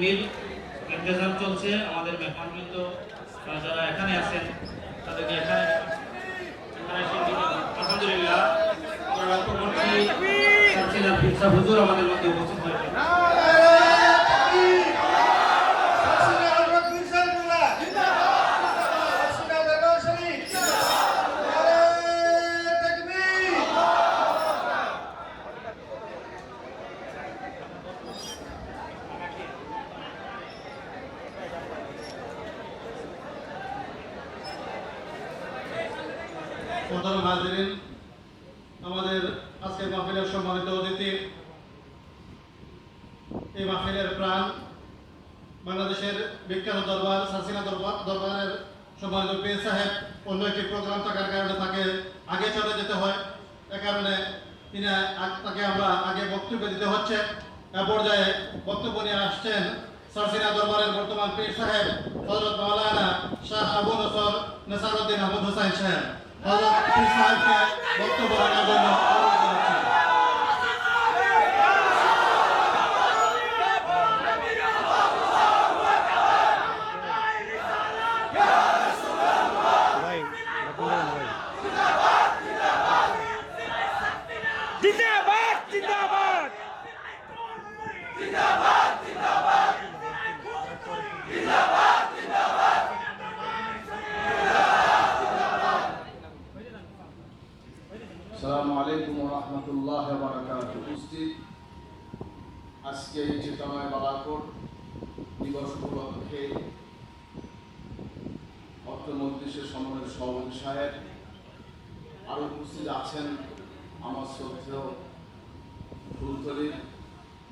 তেকমিল ইন্তজাম চলছে, আমাদের মেহমানবৃন্দ যারা এখানে আছেন, তাদেরকে এখানে আলহামদুলিল্লাহ, আমরা করছি হুজুর আমাদের মধ্যে উপস্থিত হয়েছে প্রধান হাজিরিন আমাদের আজকের মাহফিলের সম্মানিত অতিথি। এই মাহফিলের প্রাণ বাংলাদেশের বিখ্যাত দরবার সাসিনা দরবার দরবারের সম্মানিত পীর সাহেব, অন্য একটি প্রোগ্রাম থাকার কারণে তাকে আগে চলে যেতে হয়। এ কারণে তিনি তাকে আমরা আগে বক্তব্য দিতে হচ্ছে। এ পর্যায়ে বক্তব্য নিয়ে আসছেন সাসিনা দরবারের বর্তমান পীর সাহেব হজরত মাওলানা শাহ আবু নসর নেসারউদ্দিন আহমদ হোসাইন সাহেব। পীর সাহেবকে বক্তব্য রাখার জন্য জিন্দাবাদ সালামু আলাইকুম রহমতুল্লাহ বারাকাত উপস্থিত আজকে চেতনায় বালাকোট দিবস উপলক্ষে অর্থমন্ত্রীশের সমন্বয়ের সভাপতি সাহেব আরও উপস্থিত আছেন আমার শ্রদ্ধেয় ফুলতলির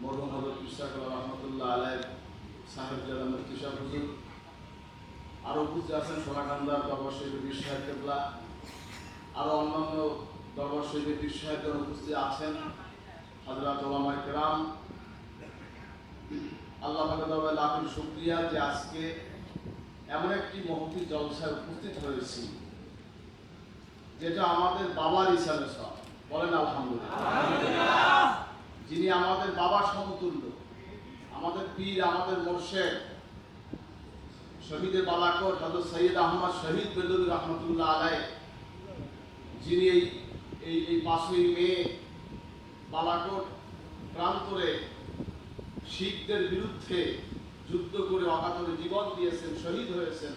মরহুম হজরত ইশাকুল রহমতুল্লাহ আলাই সাহেব জাদা মুফতি হুজুর। আরও উপস্থিত আছেন সোনাকান্দার দরবার বীর সাহেব কেবলা। আরও অন্যান্য দরবার পীর সাহেবগণ উপস্থিত আছেন। হজরত ওলামায় কেরাম আল্লাহ দরবারে শুক্রিয়া যে আজকে এমন একটি মহতি জলসায় উপস্থিত হয়েছি যেটা আমাদের বাবার হিসাবে সব বলেন আলহামদুলিল্লাহ। যিনি আমাদের বাবার সমতুল্য আমাদের পীর আমাদের মোর্শেদ শহীদে বালাকর হজরত সৈয়দ আহমদ শহীদ বেদুল রহমতুল্লাহ আলাই যিনি এই এই এই পাঁচই মে বালাকোট প্রান্তরে শিখদের বিরুদ্ধে যুদ্ধ করে অকাতরে জীবন দিয়েছেন, শহীদ হয়েছেন।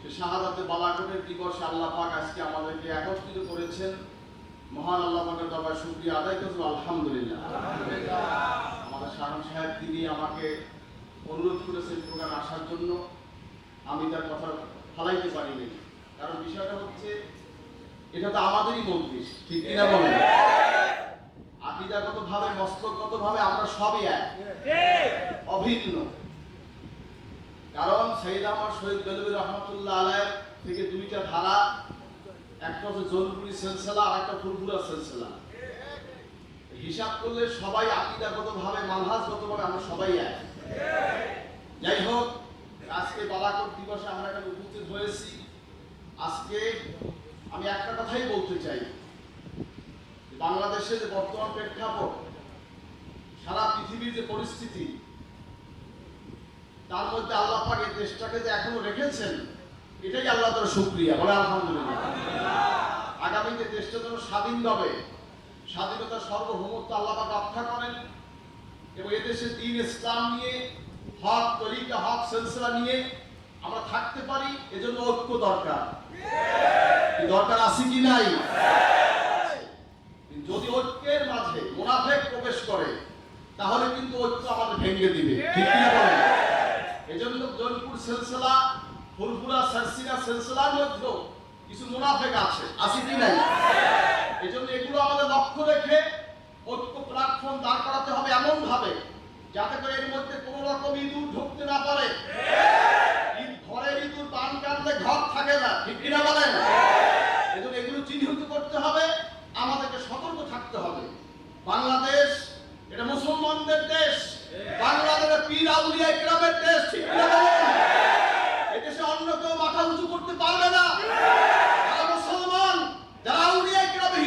সে শাহাদাতে বালাকোটের দিবসে আল্লাহ পাক আজকে আমাদেরকে একত্রিত করেছেন। মহান আল্লাহ পাকের দরবার শুক্রিয়া আদায় করব আলহামদুলিল্লাহ। আমাদের শাহন সাহেব, তিনি আমাকে অনুরোধ করেছেন প্রোগ্রামে আসার জন্য। আমি তার কথা ফালাইতে পারিনি। কারণ বিষয়টা হচ্ছে, এটা তো আমাদেরই মন্ত্রী ঠিক কিনা বলেন? আকিদাগত ভাবে মস্তকগত ভাবে আমরা সবই এক। অভিন্ন। কারণ সৈয়দ আমার শহীদ বেলবী রহমতুল্লাহ আলায় থেকে দুইটা ধারা, একটা হচ্ছে জলপুরি সেলসেলা আর একটা ফুলপুরা সেলসেলা। হিসাব করলে সবাই আকিদাগত ভাবে মানহাজগত ভাবে আমরা সবাই এক। যাই হোক, আজকে বালাকোট দিবসে আমরা এখানে উপস্থিত হয়েছি। আজকে আমি একটা কথাই বলতে চাই। বাংলাদেশের যে বর্তমান প্রেক্ষাপট, সারা পৃথিবীর যে পরিস্থিতি, তার মধ্যে আল্লাহ পাক এই দেশটাকে যে এখনও রেখেছেন, এটাই আল্লাহ তার শুক্রিয়া, বলে আলহামদুলিল্লাহ। আগামীতে দেশটা যেন স্বাধীনভাবে স্বাধীনতার সার্বভৌমত্ব আল্লাহ পাক রক্ষা করেন, এবং এদেশে দিন ইসলাম নিয়ে, হক তরিকা, হক সিলসিলা নিয়ে আমরা থাকতে পারি, এজন্য ঐক্য দরকার। দরকার আছে কি নাই যদি ঐক্যের মাঝে মুনাফেক প্রবেশ করে তাহলে কিন্তু ঐক্য আমাদের ভেঙে দিবে। ঠিক এজন্য জয়পুর সিলসিলা ফুলপুরা সারসিনা সিলসিলার মধ্যেও কিছু মুনাফেক আছে। আছে কি নাই? এজন্য এগুলো আমাদের লক্ষ্য রেখে ঐক্য প্ল্যাটফর্ম দাঁড় করাতে হবে এমন ভাবে যাতে করে এর মধ্যে কোনো রকম ইঁদুর ঢুকতে না পারে। ঘরের ইঁদুর পান কাটলে ঘর থাকে না ঠিক কিনা বলেন? এজন্য এগুলো চিহ্নিত করতে হবে আমাদেরকে সতর্ক থাকতে হবে। বাংলাদেশ এটা মুসলমানদের দেশ বাংলাদেশের পীর আউলিয়া ইকরামের দেশ ঠিক কিনা বলেন এদেশে অন্য কেউ মাথা উঁচু করতে পারবে না যারা মুসলমান যারা আউলিয়া ইকরামে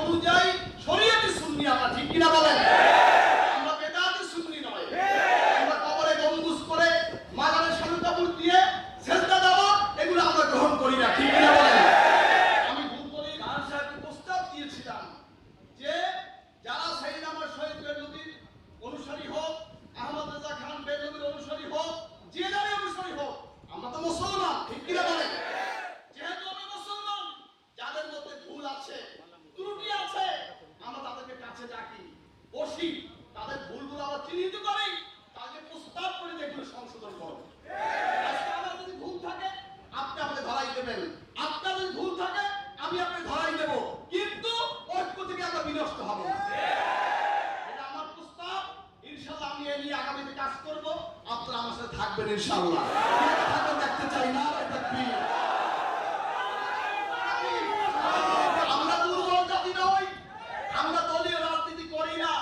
অনুযায়ী শরীয়তে সুন্নি আমরা ঠিক কিনা বলেন আমরা বেদাতে সুন্নি নয় আমরা কবরে গম্বুজ করে মাজারে সালু কাপড় দিয়ে সেজদা দেওয়া এগুলো আমরা গ্রহণ করি না ঠিক কিনা বলেন আমি ভুল করে খান সাহেবকে প্রস্তাব দিয়েছিলাম যে যারা সাইদ আমার শহীদ বেলুদির অনুসারী হোক আহমদ রেজা খান বেলুদির অনুসারী হোক যে যারই অনুসারী হোক আমরা তো মুসলমান ঠিক কিনা বলেন যেহেতু আমরা মুসলমান যাদের মধ্যে ভুল আছে ত্রুটি আছে আমরা তাদেরকে কাছে ডাকি বসি তাদের ভুলগুলো আমরা চিহ্নিত করি তাদেরকে প্রস্তাব করি যে এগুলো সংশোধন করো আজকে আমার যদি ভুল থাকে আপনি আমাকে ধরাই দেবেন আপনার যদি ভুল থাকে আমি আপনাকে ধরাই দেব কিন্তু ঐক্য থেকে আমরা বিনষ্ট হব না। এটা আমার প্রস্তাব ইনশাআল্লাহ আমি এই নিয়ে আগামীতে কাজ করব থাকবেন ইনশাল্লাহ দেখতে চাই না আমরা দুর্বল জাতি নই, আমরা দলীয় রাজনীতি করি না।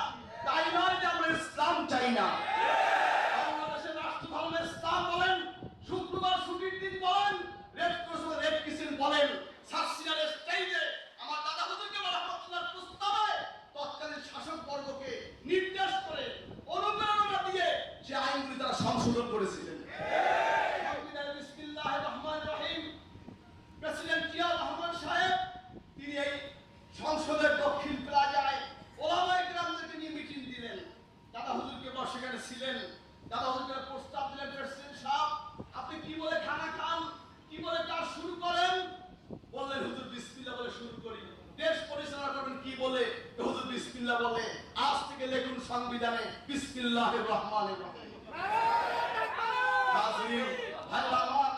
তাই নয় যে আমরা ইসলাম চাই না বাংলাদেশের রাষ্ট্র ধর্মের ইসলাম বলেন শুক্রবার ছুটির দিন বলেন রেড ক্রস ও রেড ক্রিসেন্ট বলেন সার্সিনার স্টেজে আমার দাদা হুজুরকে রহমতুল্লাহর প্রস্তাবে তৎকালীন শাসক বর্গকে নির্দেশ করে অনুপ্রেরণা দিয়ে যে আইনগুলি তারা সংশোধন করেছিলেন সংবিধানের বিসমিল্লাহির রহমানির রহিম প্রেসিডেন্ট জিয়াউর রহমান সাহেব তিনি এই সংসদের দক্ষিণ প্লাজায় ওলামায়ে কেরামদেরকে নিয়ে মিটিং দিলেন দাদা হুজুরকে ছিলেন। দাদা হুজুরের প্রস্তাব দিলেন প্রেসিডেন্ট সাহেব, আপনি কি বলে খানা খান? কি বলে কাজ শুরু করেন? বললেন, হুজুর, বিসমিল্লাহ বলে শুরু করি। দেশ পরিচালনা করবেন, কি বলে? হুজুর, বিসমিল্লাহ বলে, আজ থেকে লিখুন সংবিধানে হাজরিন ভাইরা আমার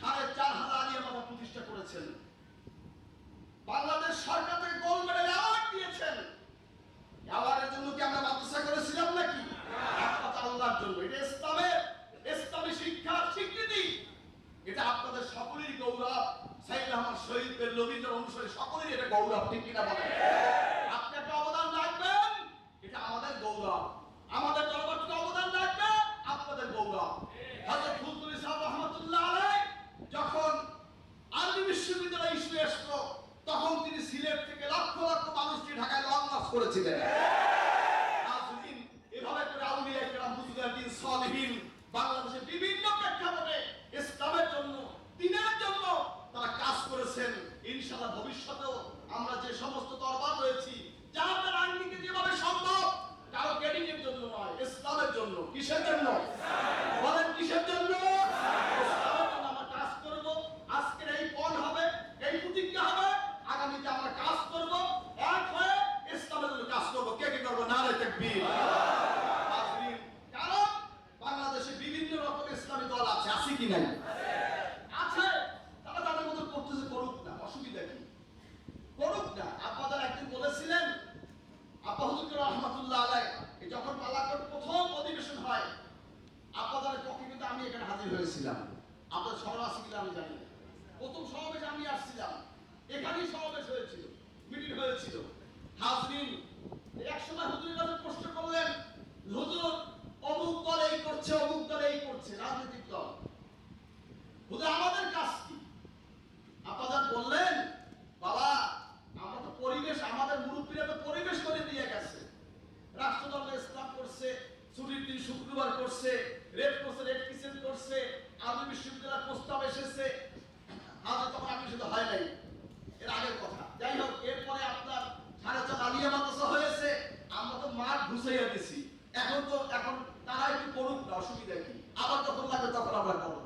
সাড়ে চার হাজার আলিয়া মাথা প্রতিষ্ঠা করেছেন বাংলাদেশ সরকার থেকে গোল্ড মেডেল অ্যাওয়ার্ড দিয়েছেন অ্যাওয়ার্ডের জন্য কি আমরা মাদ্রাসা করেছিলাম নাকি একমাত্র আল্লাহর জন্য এটা ইসলামের ইসলামী শিক্ষার স্বীকৃতি এটা আপনাদের সকলেরই গৌরব সাইদ আহমদ শহীদ রবীন্দ্র অনুসারী সকলেরই এটা গৌরব ঠিক কিনা বলেন আপনি একটা অবদান রাখবেন এটা আমাদের গৌরব আমাদের অবদান রাখবে আপনাদের গৌরব রহমাতুল্লাহ আলাইহি, যখন আরবি বিশ্ববিদ্যালয় ইস্যু তখন তিনি সিলেট থেকে লক্ষ লক্ষ মানুষকে ঢাকায় লং মার্চ করেছিলেন এভাবে করে আউলিয়া কেরাম মুজতাহিদিন সালেহিন, বাংলাদেশের বিভিন্ন প্রেক্ষাপটে ইসলামের জন্য, দিনের জন্য তারা কাজ করেছেন। ইনশাআল্লাহ ভবিষ্যতেও আমরা যে সমস্ত দরবার রয়েছি যাদের আইনকে যেভাবে সম্ভব কারও ক্রেডিটের জন্য নয় ইসলামের জন্য কিসের জন্য বলেন কিসের জন্য ইসলামের জন্য আমরা কাজ করব আজকের এই পণ হবে এই প্রতিজ্ঞা হবে আগামীতে আমরা কাজ করব এক হয়ে ইসলামের জন্য কাজ করব কে কে করব নারে তাকবীর নাজরীন, কারণ বাংলাদেশে বিভিন্ন রকমের ইসলামী দল আছে আছে কি নাই আছে তারা তাদের মতো করতেছে করুক না অসুবিধা কি করুক না আপনাদের একদিন বলেছিলেন আপা হুজুর রহমাতুল্লাহ আলাই এই যখন পালাকোট প্রথম অধিবেশন হয় আপনাদের পক্ষে কিন্তু আমি এখানে হাজির হয়েছিলাম আপনাদের সবার আছে কিনা আমি জানি না। প্রথম সমাবেশ আমি আসছিলাম। এখানেই সমাবেশ হয়েছিল, মিটিং হয়েছিল। হাজরিন এক সময় হুজুরের কাছে প্রশ্ন করলেন, হুজুর, অমুক দল এই করছে, অমুক দল এই করছে, রাজনৈতিক দল। হুজুর, আমাদের কাজ কি? আপনারা বললেন, বাবা, আমরা তো পরিবেশ, আমাদের মুরব্বীরা তো পরিবেশ করে দিয়ে গেছে। রাষ্ট্রদল ইসলাম করছে, ছুটির দিন শুক্রবার করছে, রেড করছে রেড কিসেন করছে আরবি বিশ্ববিদ্যালয়ের প্রস্তাব এসেছে আজ তখন আমি শুধু হয় নাই। এর আগের কথা। যাই হোক এরপরে আপনার সাড়ে চার আলিয়া মাদ্রাসা হয়েছে। আমরা তো মাঠ ঘুষাইয়া দিছি। এখন তো এখন তারা একটু করুক না, অসুবিধা কি? আবার যখন লাগবে তখন আমরা করব।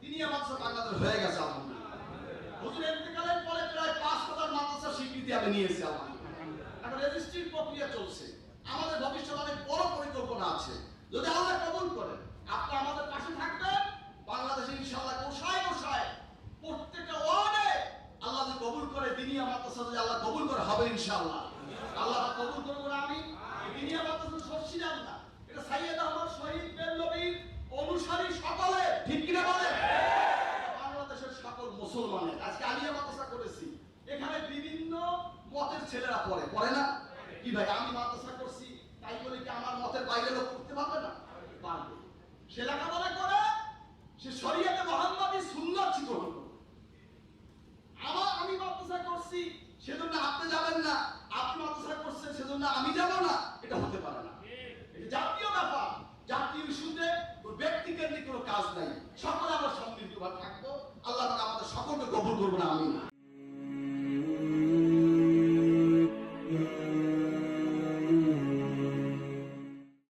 তিনি আমাদের বাংলাদেশ হয়ে গেছে, আলহামদুলিল্লাহ। স্বীকৃতি আমি নিয়েছি, আলহামদুলিল্লাহ। এখন প্রক্রিয়া চলছে। আমাদের ভবিষ্যতে অনেক বড় পরিকল্পনা আছে। যদি আল্লাহ কবুল করেন আপনি আমাদের পাশে থাকবেন। বাংলাদেশে ইনশাআল্লাহ গোসায় গোসায় প্রত্যেকটা ওয়ার্ডে আল্লাহ কবুল করে দিনিয়া মাদ্রাসা আল্লাহ কবুল করে হবে ইনশাআল্লাহ। আল্লাহ কবুল করব আমি দিনিয়া মাদ্রাসা সরছি না এটা সাইয়েদ আহমদ, শহীদ বেন অনুসারী সকলে। ঠিক কিনা বলে বাংলাদেশের সকল মুসলমানের। আজকে আলিয়া মাদ্রাসা করেছি। এখানে বিভিন্ন মতের ছেলেরা পড়ে। পড়ে না? কি ভাই করছি, সেজন্য আপনি যাবেন না। আপনি মাদ্রাসা করছেন, সেজন্য আমি যাব না। এটা হতে পারে না। এটা জাতীয় ব্যাপার। জাতীয় ইস্যুতে ব্যক্তিকেন্দ্রিক কোনো কাজ নাই। সকলে আমরা সমৃদ্ধভাবে থাকব। আল্লাহ আমাদের সকলকে কবুল করব না আমি